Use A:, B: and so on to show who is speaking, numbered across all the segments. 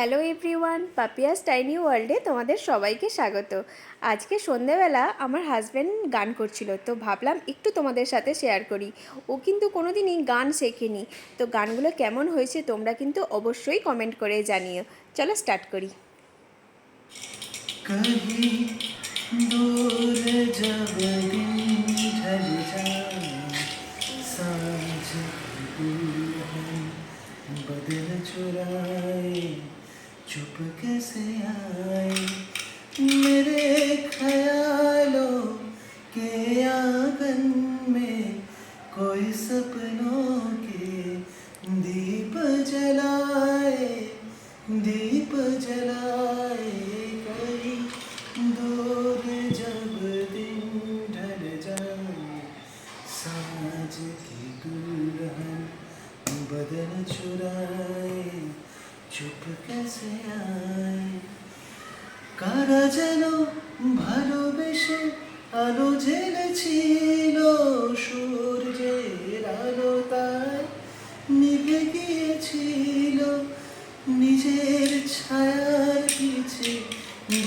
A: Hello everyone, Papiya's tiny ওয়ার্ল্ডে তোমাদের সবাইকে স্বাগত। আজকে সন্ধেবেলা আমার হাজব্যান্ড গান করছিল, তো ভাবলাম একটু তোমাদের সাথে শেয়ার করি। ও কিন্তু কোনো দিনই গান শেখেনি। তো গানগুলো কেমন হয়েছে তোমরা কিন্তু অবশ্যই কমেন্ট করে জানিও। চলো স্টার্ট করি।
B: বদল चुप कैसे आए? मेरे ख्यालों के आँगन में कोई सपनों के दीप जलाए। दीप চুপ কেসে কারা যেন ভালোবেসে আলো জেলেছিল সূর্যের আলো তার নিভে গিয়েছিল। নিজের ছায়ার পিছে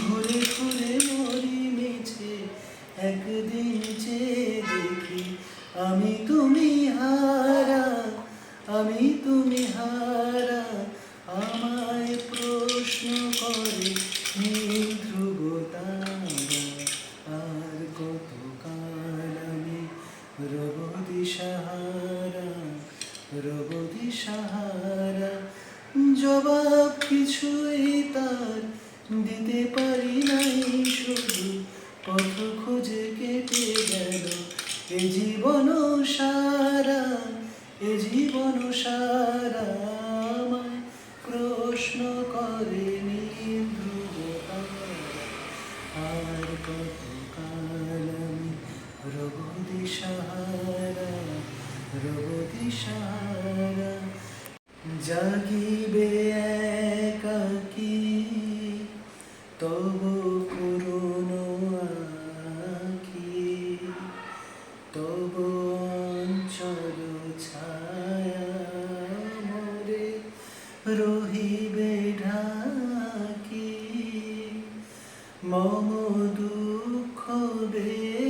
B: ঘুরে ঘুরে মরি মেছে একদিন যে দেখি, আমি তুমি হারা, আমি তুমি হারা। রব দিশাহারা জবাব কিছুই তার দিতে পারি নাই, শুধু পথ খুঁজে কেটে গেল এ জীবন সারা, এ জীবন সারা প্রশ্ন করে ধ্রুব। আর কতকাল আমি রব দিশাহারা রব দিশাহারা জাগিবে একাকী তবু পুরনো আঁকি তবু অঞ্চল ছায়া মরে রহিবে ঢাকি। মম দুঃখ বেদন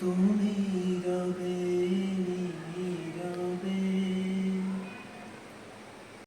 B: তুমি